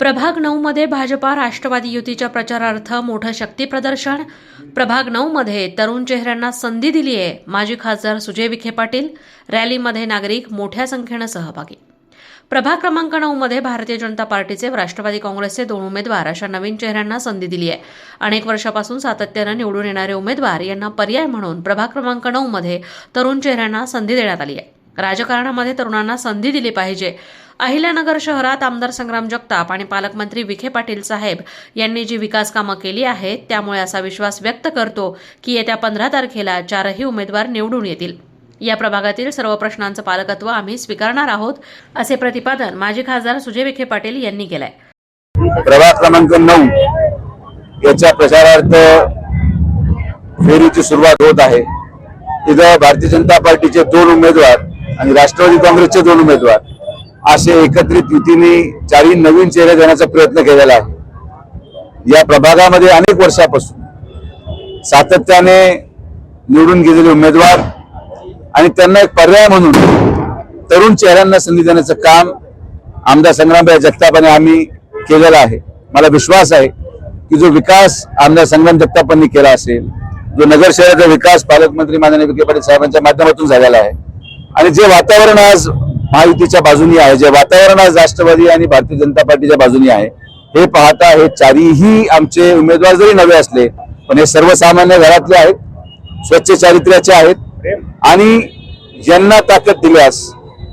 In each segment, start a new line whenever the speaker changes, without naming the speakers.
प्रभाग नऊमध्ये भाजपा राष्ट्रवादी युतीच्या प्रचारार्थ मोठं शक्ती प्रदर्शन. प्रभाग नऊमध्ये तरुण चेहऱ्यांना संधी दिली आहे. माजी खासदार सुजय विखे पाटील रॅलीमध्ये नागरिक मोठ्या संख्येनं सहभागी. प्रभाग क्रमांक नऊमध्ये भारतीय जनता पार्टीचे राष्ट्रवादी काँग्रेसचे दोन उमेदवार अशा नवीन चेहऱ्यांना संधी दिली आहे. अनेक वर्षापासून सातत्यानं निवडून येणारे उमेदवार यांना पर्याय म्हणून प्रभाग क्रमांक नऊमध्ये तरुण चेहऱ्यांना संधी देण्यात आली आहे. राजकारणामध्ये तरुणांना संधी दिली पाहिजे. अहिल्यानगर शहरात आमदार संग्राम जगताप आणि पालकमंत्री विखे पाटील साहेब यांनी जी विकास कामं केली आहेत त्यामुळे असा विश्वास व्यक्त करतो की येत्या पंधरा तारखेला चारही उमेदवार निवडून येतील. या प्रभागातील सर्व प्रश्नांचं पालकत्व आम्ही स्वीकारणार आहोत असे प्रतिपादन माजी खासदार सुजय विखे पाटील यांनी केलंय.
प्रभाग क्रमांक नऊ याच्या प्रचारार्थ फेरीची सुरुवात होत आहे. तिथं भारतीय जनता पार्टीचे दोन उमेदवार आणि राष्ट्रवादी काँग्रेसचे दोन उमेदवार. असे एकत्रित युतीने चारही नवीन चेहरे देण्याचा प्रयत्न केलेला आहे. या प्रभागामध्ये अनेक वर्षापासून सातत्याने निवडून गेलेले उमेदवार आणि त्यांना एक पर्याय म्हणून तरुण चेहऱ्यांना संधी देण्याचं काम आमदार संग्रामभाई जगतापाने आम्ही केलेला आहे. मला विश्वास आहे की जो विकास आमदार संग्राम जगतापांनी केला असेल जो नगर शहराचा विकास पालकमंत्री माननीय विखे पाटील साहेबांच्या माध्यमातून झालेला आहे आणि जे वातावरण आज महायुतीच्या बाजूनी आहे जे वातावरण आज राष्ट्रवादी आणि भारतीय जनता पार्टीच्या बाजूनी आहे हे पाहता हे चारीही आमचे उमेदवार जरी नवे असले पण हे सर्वसामान्य घरातले आहेत स्वच्छ चारित्र्याचे आहेत आणि यांना ताकद दिल्यास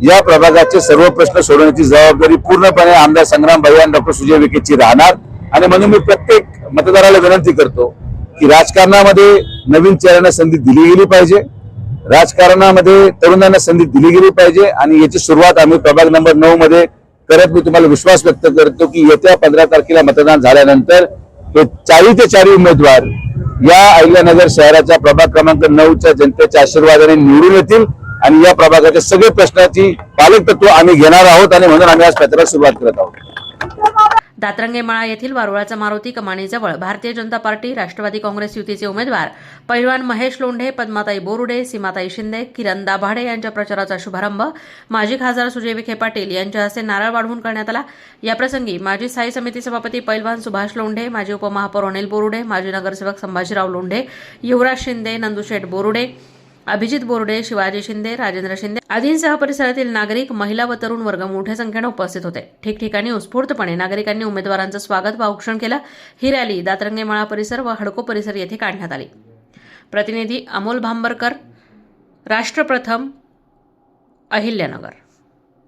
या प्रभागाचे सर्व प्रश्न सोडवण्याची जबाबदारी पूर्णपणे आमदार संग्राम भाई आणि डॉक्टर सुजय विखेची राहणार. आणि म्हणून मी प्रत्येक मतदाराला विनंती करतो की राजकारणामध्ये नवीन चेहऱ्यांना संधी दिली गेली पाहिजे. राजकारणामध्ये तरुणांना संधी दिली गेली पाहिजे आणि याची सुरुवात आम्ही प्रभाग नंबर नऊ मध्ये करत मी तुम्हाला विश्वास व्यक्त करतो की येत्या पंधरा तारखेला मतदान झाल्यानंतर हे चारी ते चारी उमेदवार या अहिल्यानगर शहराच्या प्रभाग क्रमांक नऊच्या जनतेच्या आशीर्वादाने निवडून येतील आणि या प्रभागाच्या सगळे प्रश्नाची पालकतत्व आम्ही घेणार आहोत आणि म्हणून आम्ही आज पत्राला सुरुवात करत आहोत.
दातरंगेमाळा येथील वारुळाचा मारुती कमानीजवळ भारतीय जनता पार्टी राष्ट्रवादी काँग्रेस युतीचे उमेदवार पैलवान महेश लोंढे पद्माताई बोरुडे सीमाताई शिंदे किरण दाभाडे यांच्या प्रचाराचा शुभारंभ माजी खासदार सुजय विखे पाटील यांच्या हस्ते नारळ वाढवून करण्यात आला. याप्रसंगी माजी स्थायी समिती सभापती पैलवान सुभाष लोंढे माजी उपमहापौर अनिल बोरुडे माजी नगरसेवक संभाजीराव लोंढे युवराज शिंदे नंदुशेठ बोरुडे अभिजित बोर्डे शिवाजी शिंदे राजेंद्र शिंदे आदींसह परिसरातील नागरिक महिला व तरुण वर्ग मोठ्या संख्येनं उपस्थित होते. ठिकठिकाणी उत्स्फूर्तपणे नागरिकांनी उमेदवारांचं स्वागत व औक्षण केलं. ही रॅली दातरंगेमाळा परिसर व हडको परिसर येथे काढण्यात आली. प्रतिनिधी अमोल भांबरकर राष्ट्रप्रथम अहिल्यानगर.